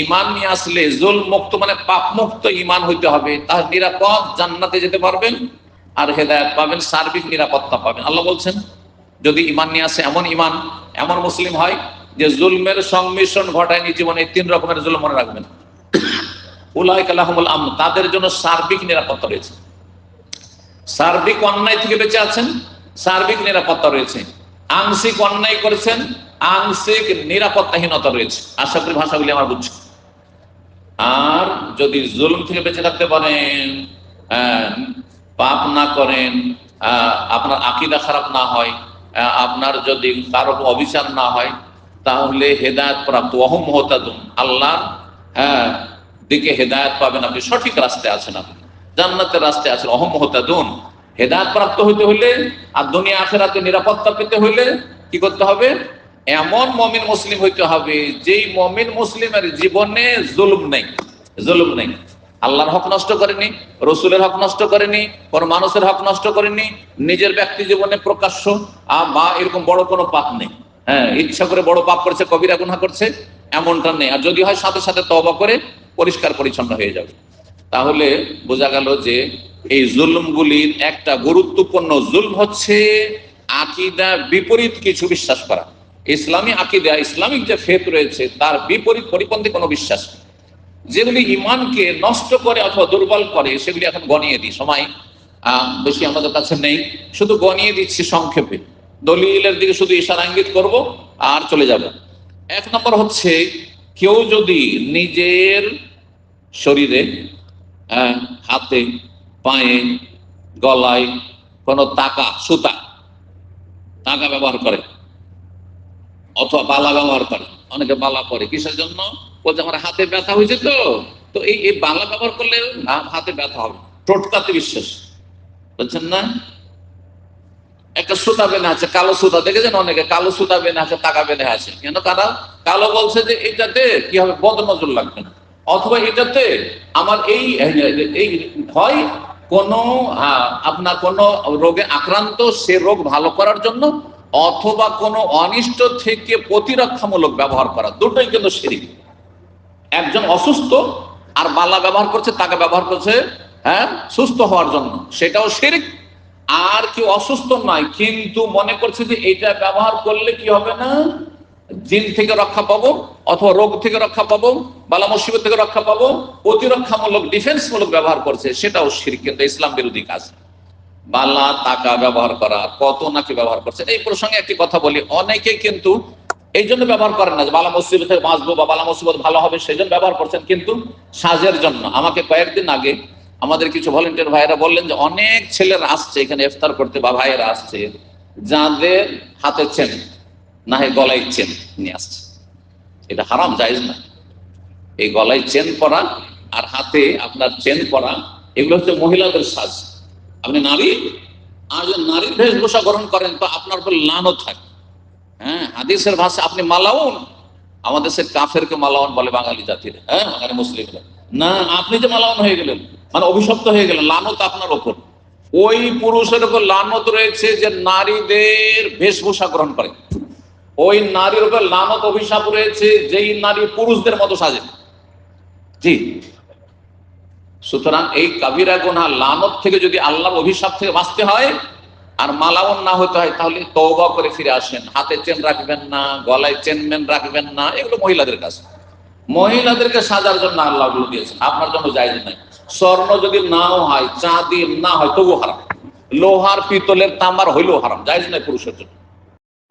ইমান নিয়ে আসলে জুল মুক্ত মানে পাপ মুক্ত ইমান হইতে হবে। তার নিরাপদ জান্নাতে যেতে পারবেন আর হেদায়ত পাবেন, সার্বিক নিরাপত্তা পাবেন। আল্লাহ বলছেন, যদি ইমান নিয়ে আসে এমন ইমান এমন মুসলিম হয় যে জুলমের সংমিশ্রণ ঘটায়নি জীবনে তিন রকমের জুল মনে রাখবেন। আম তাদের জন্য সার্বিক নিরাপত্তা রয়েছে। সার্বিক অন্যায় থেকে বেঁচে আছেন, সার্বিক নিরাপত্তা রয়েছে। আংশিক অন্যায় করেছেন আংশিক নিরাপত্তাহীনতা রয়েছে। আশা করি ভাষাগুলি আমার বুঝছে। আর যদি জুলুম থেকে বেঁচে থাকতে পারেন পাপ না করেন আপনার আকিদা খারাপ না হয় আপনার যদি কারও অবিচার না হয়, তাহলে হেদায়ত প্রাপ্ত অহম হতাদুন আল্লাহর হ্যাঁ দিকে হেদায়ত পাবেন আপনি, সঠিক রাস্তায় আছেন আপনি। জান্নাতের রাস্তায় আছেন অহম হতাদুন হেদায়ত প্রাপ্ত হইতে হইলে আর দুনিয়া আখেরাতে নিরাপত্তা পেতে হইলে কি করতে হবে? এমন মমিন মুসলিম হইতে হবে, যেই মমিন মুসলিমের জীবনে জুলুম নেই জুলুম নেই। আল্লাহর হক নষ্ট করেনি, রসুলের হক নষ্ট করেনি, কোন মানুষের হক নষ্ট করেনি, নিজের ব্যক্তি জীবনে প্রকাশ্য বা এরকম বড় কোনো পাপ নেই। হ্যাঁ ইচ্ছা করে বড় পাপ করছে, কবিরা গুনাহ করছে, এমনটা নেই। আর যদি হয় সাথে সাথে তবা করে পরিষ্কার পরিচ্ছন্ন হয়ে যাবে। তাহলে বোঝা গেল যে এই জুলুমগুলির একটা গুরুত্বপূর্ণ জুলম হচ্ছে আকিদা বিপরীত কিছু বিশ্বাস করা। ইসলামী আকিদা, ইসলামিক যে ফেত রয়েছে, তার বিপরীত পরিপন্থী কোনো বিশ্বাস। যেগুলি ইমানকে নষ্ট করে অথবা দুর্বল করে, সেগুলি এখন গনিয়ে দিই। সময় বেশি আমাদের কাছে নেই। শুধু গনিয়ে দিচ্ছি সংক্ষেপে। দলিলের দিকে শুধু ইশারা ইঙ্গিত করব আর চলে যাব। এক নম্বর হচ্ছে, কেউ যদি নিজের শরীরে হাতে, পায়ে, গলায় কোনো টাকা সুতা টাকা ব্যবহার করে অথবা বালা ব্যবহার করে। অনেকে বালা পরে। কিসের জন্য? বলছে, আমার হাতে ব্যথা হয়েছে তো। তো এই এই বালা ব্যবহার করলে হাতে ব্যথা হবে। টোটকাতে বিশ্বাস। বলছেন না? একটা সুতা বেনে আছে, কালো সুতা। দেখেছেন অনেকে? কালো সুতা বেনে আছে, টাকা বেনে আছে। কেন কারা কালো বলছে যে, এটাতে কি হবে? বদনজর লাগবে না। অথবা এটাতে আমার এই এই হয় কোন আপনার কোন রোগে আক্রান্ত, সে রোগ ভালো করার জন্য অথবা কোনো অনিষ্ট থেকে প্রতিরক্ষামূলক ব্যবহার করা, দুটোই কিন্তু শিরিক। একজন অসুস্থ আর বালা ব্যবহার করছে, তাকে ব্যবহার করছে হ্যাঁ সুস্থ হওয়ার জন্য। সেটাও শিরিক। আর কি অসুস্থ নয়, কিন্তু মনে করছে যে এটা ব্যবহার করলে কি হবে না? জিন থেকে রক্ষা পাবো, অথবা রোগ থেকে রক্ষা পাবো, বালা মুসিবত থেকে রক্ষা পাবো, প্রতিরক্ষামূলক ডিফেন্স মূলক ব্যবহার করছে, সেটাও শিরিক, কিন্তু ইসলাম বিরোধী কাজ। বালা, টাকা ব্যবহার করা, কত নাকি ব্যবহার করছে এই প্রসঙ্গে একটি কথা বলি। অনেকে কিন্তু এই জন্য ব্যবহার করেন না যে বালা মুসিবত থেকে বাঁচবো বা বালা মুসিবত ভালো হবে, সেই জন্য ব্যবহার করছেন। কিন্তু সাজের জন্য, আমাকে কয়েকদিন আগে আমাদের কিছু ভলেন্টিয়ার ভাইয়েরা বললেন যে অনেক ছেলেরা আসছে এখানে ইফতার করতে বা ভাইয়েরা আসছে, যাদের হাতে চেন, না হয় গলায় চেন নিয়ে আসছে। এটা হারাম, জায়েজ না। এই গলায় চেন পরা আর হাতে আপনার চেন পরা, এগুলো হচ্ছে মহিলাদের সাজ। আপনি নারী? আর যদি নারীর বেশভূষা গ্রহণ করেন তো আপনার উপর লানত থাকে হ্যাঁ হাদিসের ভাষা আপনি মালাউন। আমাদের সে কাফেরকে মালাউন বলে বাঙালি জাতির। হ্যাঁ বাঙালি মুসলিমরা। না আপনি যে মালাউন হয়ে গেলেন মানে অভিশপ্ত হয়ে গেলেন লানত আপনার ওপর ওই পুরুষের উপর লানত রয়েছে যে নারীদের বেশভূষা গ্রহণ করে। ওই নারীর উপর লানত অভিশাপ রয়েছে যেই নারী পুরুষদের মতো সাজে। জি। সুতরাং এই কাবিরা গোনা লানত থেকে যদি আল্লাহর অভিশাপ থেকে বাঁচতে হয় আর মালাউন না হতে হয়, তাহলে তওবা করে ফিরে আসেন। হাতে চেন রাখবেন না, গলায় চেনমেন রাখবেন না, এগুলো মহিলাদের কাছে মহিলাদেরকে সাজার জন্য আল্লাহগুলো দিয়েছেন। আপনার জন্য যাই নাই। স্বর্ণ যদি নাও হয়, চাঁদি না হয় তবু হারাম। লোহার পিতলের তামার হইলেও হারাম। যাই নাই পুরুষের জন্য।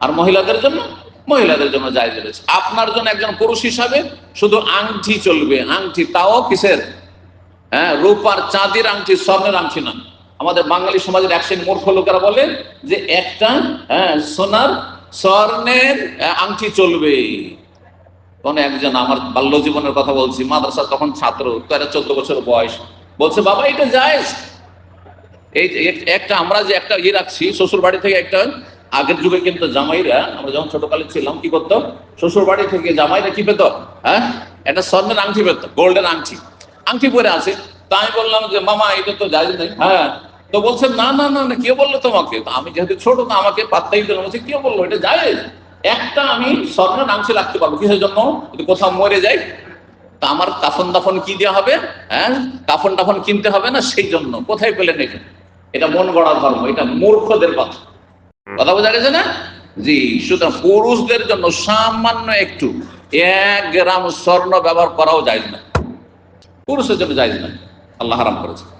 আর মহিলাদের জন্য? মহিলাদের জন্য যাই রয়েছে। আপনার জন্য একজন পুরুষ হিসাবে শুধু আংটি চলবে। আংটি তাও কিসের? হ্যাঁ রূপার চাঁদির আংটি স্বর্ণের আংটি না। আমাদের বাঙালি সমাজের এক শ্রেণি মূর্খ লোকেরা বলে যে একটা হ্যাঁ সোনার স্বর্ণের আংটি চলবে। কোন একজন আমার বাল্য জীবনের কথা বলছি মাদ্রাসা তখন ছাত্র তারা চোদ্দ বছর বয়স। বলছে, বাবা, এটা যায় এই একটা, আমরা যে একটা ইয়ে রাখছি শ্বশুর বাড়ি থেকে একটা, আগের যুগে কিন্তু জামাইরা, আমরা যখন ছোটকালে ছিলাম, কি করতো? শ্বশুর বাড়ি থেকে জামাইরা কি পেত? হ্যাঁ একটা স্বর্ণের আংটি পেত গোল্ডেন আংটি। আংটি পরে আছে। তাই আমি বললাম যে, মামা, এটা তো যাই নাই। হ্যাঁ। তো বলছে না না না কে বলল তোমাকে। আমি যেহেতু ছোট, তো আমাকে পাত্তাই দিলাম বলছে, কে বলল? এটা যায় একটা আমি স্বর্ণের আংটি রাখতে পারব। কিসের জন্য? যদি কোথাও মরে যাই, তা আমার কাফন দাফন কি দেওয়া হবে? হ্যাঁ? কাফন টাফন কিনতে হবে না? সেই জন্য। কোথায় পেলেন এটা? এটা মন গড়া ধর্ম, এটা মূর্খদের কথা। কথা বোঝা গেছে না? জি, সুতরাং পুরুষদের জন্য সামান্য একটু, এক গ্রাম স্বর্ণ ব্যবহার করাও যায় না। পুরুষের জন্য যায় নয়। আল্লাহ হারাম করেছে।